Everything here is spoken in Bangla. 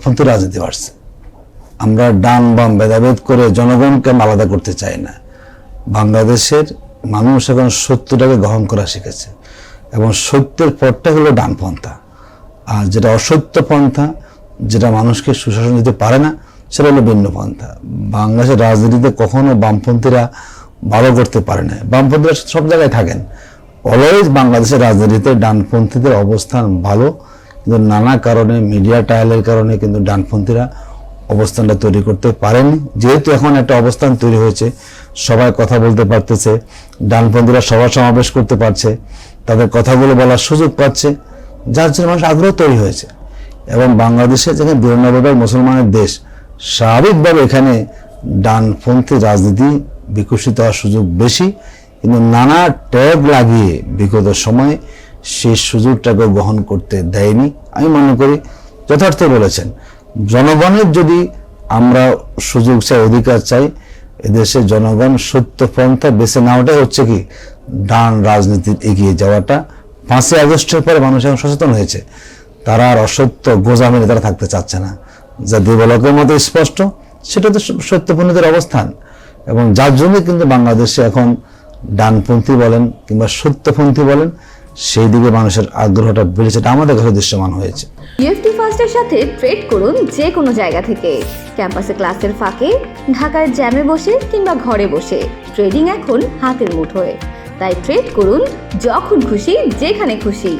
বামপন্থী রাজনীতি বাড়ছে। আমরা ডান বাম ভেদাভেদ করে জনগণকে আলাদা করতে চাই না। বাংলাদেশের মানুষ এখন সত্যটাকে গ্রহণ করা শিখেছে এবং সত্যের পথটা হলো ডানপন্থা আর যেটা অসত্য পন্থা, যেটা মানুষকে সুশাসন দিতে পারে না, সেটা হলো ভিন্ন পন্থা। বাংলাদেশের রাজনীতিতে কখনো বামপন্থীরা ভালো করতে পারে না। বামপন্থীরা সব জায়গায় থাকেন। অলওয়েজ বাংলাদেশের রাজনীতিতে ডানপন্থীদের অবস্থান ভালো কিন্তু নানা কারণে মিডিয়া টায়ালের কারণে কিন্তু ডানপন্থীরা অবস্থানটা তৈরি করতে পারেনি। যেহেতু এখন একটা অবস্থান তৈরি হয়েছে, সবাই কথা বলতে পারতেছে, ডানপন্থীরা সভা সমাবেশ করতে পারছে, তাদের কথাগুলো বলার সুযোগ পাচ্ছে, যার জন্য মানুষ আগ্রহ তৈরি হয়েছে। এবং বাংলাদেশে যেখানে বিরানব্বই মুসলমানের দেশ, স্বাভাবিকভাবে এখানে ডানপন্থী রাজনীতি বিকশিত হওয়ার সুযোগ বেশি, কিন্তু নানা ট্যাগ লাগিয়ে বিগত সময়ে সেই সুযোগটাকে গ্রহণ করতে দেয়নি। আমি মনে করি যথার্থ বলেছেন, জনগণের যদি আমরা সুযোগ চাই, অধিকার চাই, এদেশে জনগণ সত্য পন্থা বেছে নেওয়াটাই হচ্ছে কি, ডান রাজনীতির এগিয়ে যাওয়াটা। পাঁচই আগস্টের পরে মানুষ এখন সচেতন হয়েছে। তারা আর অসত্য গোজা মেরে তারা থাকতে চাচ্ছে না। যা দেবলকের মতো স্পষ্ট, সেটা তো সত্যপন্থীদের অবস্থান। এবং যার জন্য কিন্তু বাংলাদেশে এখন ডানপন্থী বলেন কিংবা সত্যপন্থী বলেন সেই দিকে মানুষের আগ্রহটা বেড়েছে, এটা আমাদের ঘরে দৃশ্যমান হয়েছে। ইউএফটি ফার্স্টের সাথে ট্রেড করুন যে কোনো জায়গা থেকে। ক্যাম্পাসে ক্লাসের ফাঁকে, ঢাকার জ্যামে বসে কিংবা ঘরে বসে। ট্রেডিং এখন হাতের মুঠোয়। তাই ট্রেড করুন যখন খুশি, যেখানে খুশি।